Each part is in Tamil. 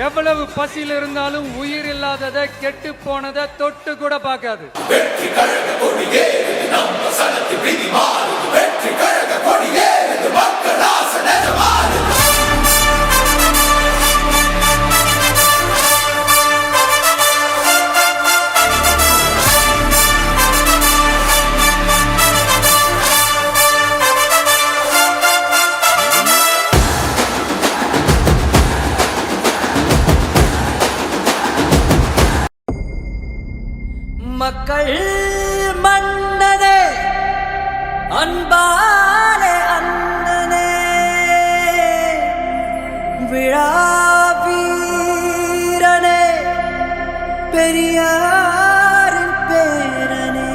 எவ்வளவு பசியில் இருந்தாலும் உயிர் இல்லாததை கெட்டு போனதை தொட்டு கூட பார்க்காது மக்கள் மன்னனே அன்பாலே அண்ணனே விழா வீரனே. பெரியாரின் பேரனே.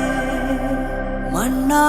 மன்னா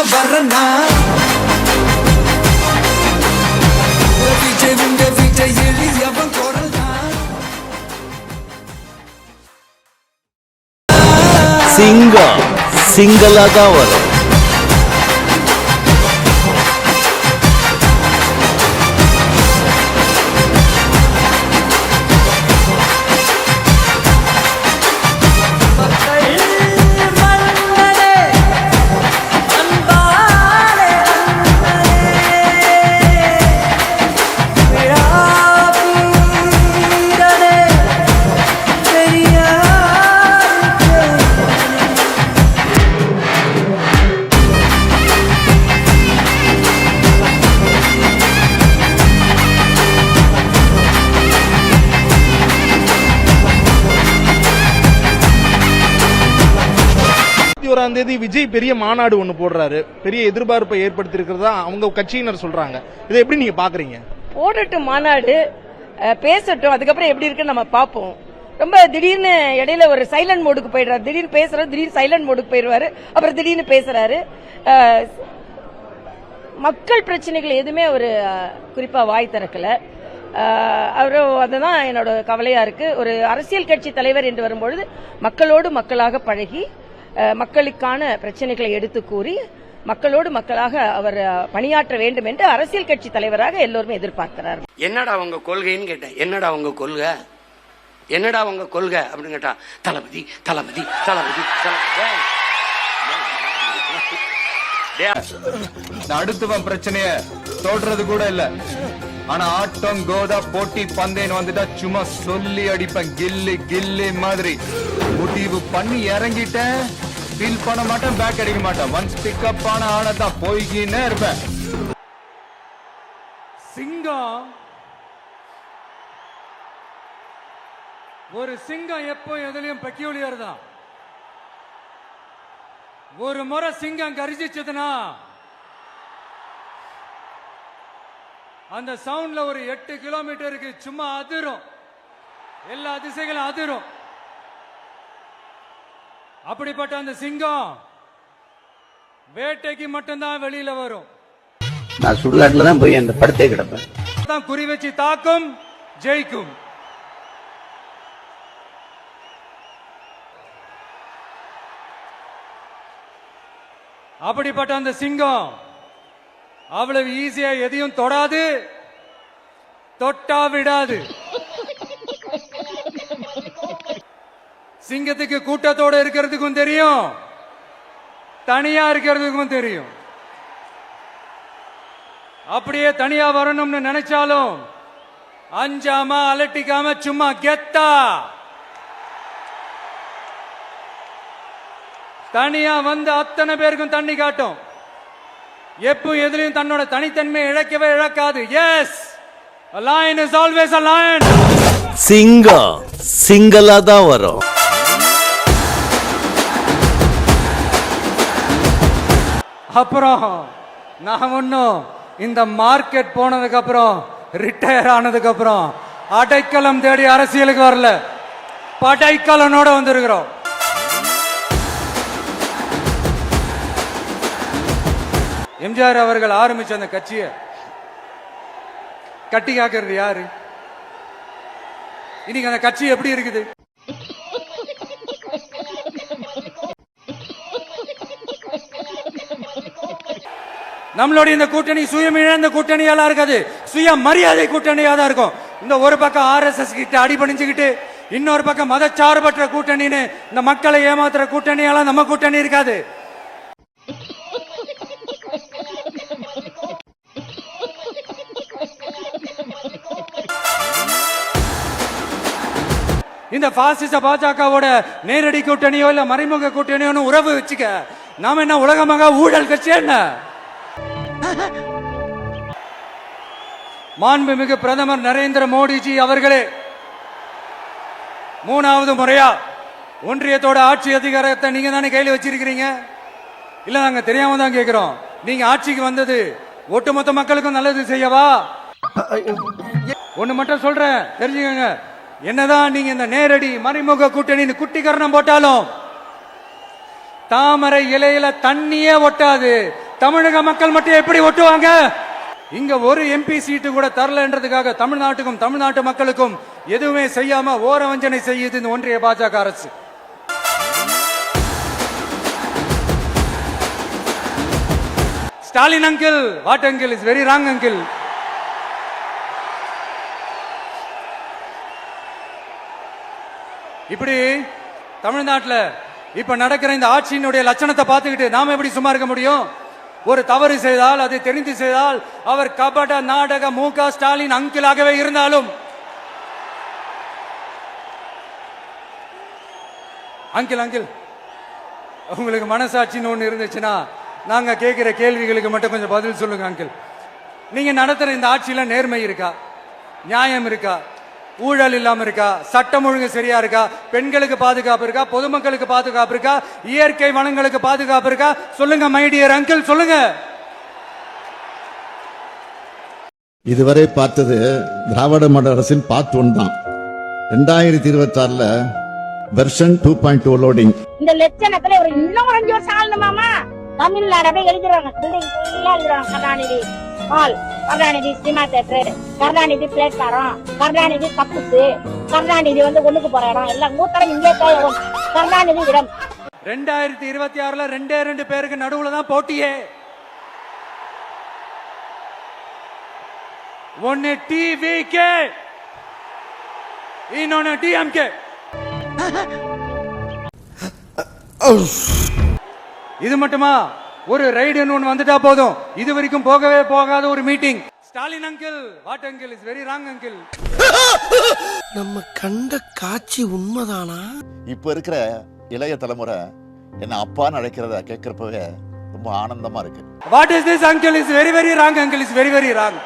உயிர் என்ன வரனா விஜய் உங்க விஜய் எளியவன் குரல் சிங்கம் சிங்கலா தான் வரும். இருபத்தி தேதி விஜய் பெரிய மாநாடு ஒன்று போடுறாரு. பெரிய எதிர்பார்ப்பை ஏற்படுத்தியிருக்கிறதா அவங்க கட்சியினர் சொல்றாங்க. இதை எப்படி நீங்க பாக்குறீங்க? போடட்டும் மாநாடு. பேசட்டும். அதுக்கப்புறம் எப்படி இருக்குன்னு நம்ம பார்ப்போம். ரொம்ப திடீர்னு இடையில ஒரு சைலண்ட் மோடுக்கு போயிடுறாரு. திடீர்னு பேசுறாரு திடீர்னு சைலண்ட் மோடுக்கு போயிடுவாரு. அப்புறம் திடீர்னு பேசுறாரு. மக்கள் பிரச்சனைகள் எதுவுமே ஒரு குறிப்பா வாய் திறக்கல. அஹ், அவரும் அதுதான் என்னோட கவலையா இருக்கு. ஒரு அரசியல் கட்சி தலைவர் என்று வரும்பொழுது மக்களோடு மக்களாக பழகி மக்களுக்கான பிரச்சனைகளை எடுத்து கூறி மக்களோடு மக்களாக அவர் பணியாற்ற வேண்டும் என்று அரசியல் கட்சி தலைவராக எல்லோருமே எதிர்பார்க்கிறார் என்னடா உங்க கொள்கைன்னு கேட்டேன். என்னடா உங்க கொள்கை? என்னடா உங்க கொள்கை? அப்படின்னு கேட்டா தளபதி தளபதி தளபதி அடுத்தவன் பிரச்சனைய தோடுறது கூட இல்ல. ஆனா ஆட்டம் கோதா போட்டி பந்தேன்னு வந்துட்டா சும்மா சொல்லி அடிப்பேன். கில்லி கில்லி மாதிரி. முடிவு பண்ணி இறங்கிட்டேன். ஃபீல் பண்ண மாட்டேன் பேக் அடிக்க மாட்டேன். ஒன்ஸ் பிக்கப் ஆன தான் போய்கின்னே இருப்பேன். சிங்கம். ஒரு சிங்கம் எப்போ எதுலயும் பெக்கியூலியர் தான் ஒரு முறை சிங்கம் கரிசிச்சதுன்னா அந்த சவுண்ட்ல ஒரு எட்டு கிலோமீட்டருக்கு சும்மா அதிரும். எல்லா திசைகளும் அதிரும். அப்படிப்பட்ட அந்த சிங்கம் வேட்டைக்கு மட்டும்தான் வெளியில வரும். நான் சுடுகாட்டுல தான் போய் அந்த படுத்தே கிடப்பேன். தான் குறி வச்சு தாக்கும் ஜெயிக்கும். அப்படிப்பட்ட அந்த சிங்கம் அவ்வளவு ஈஸியா எதையும் தொடாது தொட்டா விடாது. சிங்கத்துக்கு கூட்டத்தோட இருக்கிறதுக்கும் தெரியும். தனியா இருக்கிறதுக்கும் தெரியும். அப்படியே தனியா வரணும்னு நினைச்சாலும் அஞ்சாம அலட்டிக்காம சும்மா கெத்தா. தனியா வந்து அத்தனை பேருக்கும் தண்ணி காட்டும். எப்போ எதுலையும் தன்னோட தனித்தன்மையை இழக்கவே இழக்காது. எஸ் lion is சிங்கம் சிங்கிளா தான் வரும். அப்புறம் நான் ஒன்றும் இந்த மார்க்கெட் போனதுக்கு அப்புறம் ரிட்டையர் ஆனதுக்கு அப்புறம் அடைக்கலம் தேடி அரசியலுக்கு வரல. படைக்கலனோட வந்திருக்கிறோம். எம்ஜிஆர் அவர்கள் ஆரம்பிச்ச அந்த கட்சியை கட்டி காக்கிறது யாரு? இன்னைக்கு அந்த கட்சி எப்படி இருக்குது? நம்மளுடைய இந்த கூட்டணி சுயம் இழந்த கூட்டணியாலாம் இருக்காது. சுய மரியாதை கூட்டணியா தான் இருக்கும். இந்த ஒரு பக்கம் ஆர்எஸ்எஸ் கிட்ட அடிபணிஞ்சுக்கிட்டு இன்னொரு பக்கம் மதச்சார்பற்ற கூட்டணின்னு இந்த மக்களை ஏமாத்துற கூட்டணியெல்லாம் நம்ம கூட்டணி இருக்காது. இந்த பாசிச பாஜகவோட நேரடி கூட்டணியோ இல்ல மறைமுக கூட்டணியோன்னு உறவு வச்சுக்க நாம என்ன உலகமாக ஊழல் கட்சி என்ன? மாண்புமிகு பிரதமர் நரேந்திர மோடிஜி அவர்களே மூணாவது முறையா ஒன்றியத்தோட ஆட்சி அதிகாரத்தை நீங்க தானே கையில் வச்சிருக்கிறீங்க? இல்ல நாங்க தெரியாம தான் கேட்கிறோம் நீங்க ஆட்சிக்கு வந்தது ஒட்டுமொத்த மக்களுக்கும் நல்லது செய்யவா? ஒண்ணு மட்டும் சொல்றேன் தெரிஞ்சுக்கோங்க. என்னதான் நீங்க இந்த நேரடி மறைமுக கூட்டணி குட்டிகரணம் போட்டாலும் தாமரை இலையில தண்ணியே ஒட்டாது. தமிழக மக்கள் மட்டும் எப்படி ஒட்டுவாங்க? இங்க ஒரு எம்பி சீட்டு கூட தரலன்றதுக்காக தமிழ்நாட்டுக்கும் தமிழ்நாட்டு மக்களுக்கும் எதுவுமே செய்யாம ஓர வஞ்சனை செய்யுது இந்த ஒன்றிய பாஜக அரசு. Stalin uncle what uncle is very wrong uncle இப்படி தமிழ்நாட்டில் இப்ப நடக்கிற இந்த ஆட்சியினுடைய லட்சணத்தை பார்த்துக்கிட்டு நாம எப்படி சும்மா இருக்க முடியும்? ஒரு தவறு செய்தால் அதை தெரிந்து செய்தால் அவர் கபட நாடக மு க ஸ்டாலின் அங்கிளாகவே இருந்தாலும் அங்கிள் அங்கிள் உங்களுக்கு மனசாட்சின்னு ஒன்று இருந்துச்சுன்னா நாங்க கேட்கிற கேள்விகளுக்கு மட்டும் கொஞ்சம் பதில் சொல்லுங்க அங்கிள். நீங்க நடத்துற இந்த ஆட்சியில நேர்மை இருக்கா? நியாயம் இருக்கா? ஊழல் இல்லாம இருக்கா? சட்டம் ஒழுங்கு சரியா இருக்கா? பெண்களுக்கு பாதுகாப்பு இருக்கா? பொதுமக்களுக்கு பாதுகாப்பு இருக்கா? இயற்கை வளங்களுக்கு பாதுகாப்பு இருக்கா? சொல்லுங்க மைடியர் அங்கிள் சொல்லுங்க. இதுவரை பார்த்தது திராவிட மாடல் அரசின் பார்ட் ஒன் தான். ரெண்டாயிரத்தி இருபத்தி ஆறுல version two point two loading இந்த லட்சணத்துல ஒரு இன்னும் ஒரு அஞ்சு வருஷம் ஃபுல்லா எழுதிடுவாங்க. Karunanidhi hall Karunanidhi cinema theatre Karunanidhi platform Karunanidhi கப்புசு Karunanidhi வந்து ஒண்ணுக்கு போற இடம். எல்லாம் மூத்தரம் இங்கே தேவை கருணாநிதி இடம். ரெண்டாயிரத்தி இருபத்தி ஆறுல ரெண்டே ரெண்டு பேருக்கு நடுவுல தான் போட்டியே. ஒன்னு டிவிகே இன்னொன்னு டிஎம்கே இது மட்டுமா? ஒரு ரைடுன்னு ஒன்று வந்துட்டா போதும். இது வரைக்கும் போகவே போகாத ஒரு meeting Stalin uncle what uncle is very wrong uncle நம்ம கண்ட காட்சி உண்மைதானா? இப்ப இருக்கிற இளைய தலைமுறை என்ன அப்பான்னு அழைக்கிறத கேட்கறப்பவே ரொம்ப ஆனந்தமா இருக்கு. What is this uncle is very very wrong uncle is very very wrong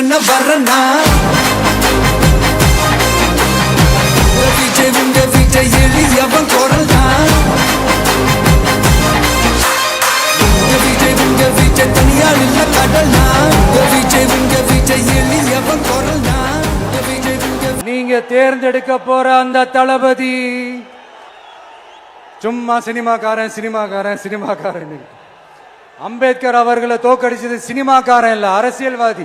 என்ன வரனா விஜய் உங்க விஜய் எளியவன் குரல் தான். உங்க விஜய் உங்க விஜய் தனியால் இல்ல கடல் தான். உங்க விஜய் உங்க விஜய் எளியவன் குரல் தான். நீங்க தேர்ந்தெடுக்க போற அந்த தளபதி சும்மா சினிமாக்காரன் சினிமாக்காரன் சினிமாக்காரன். அம்பேத்கர் அவர்களை தோக்கடிச்சது சினிமாக்காரன் இல்லை அரசியல்வாதி.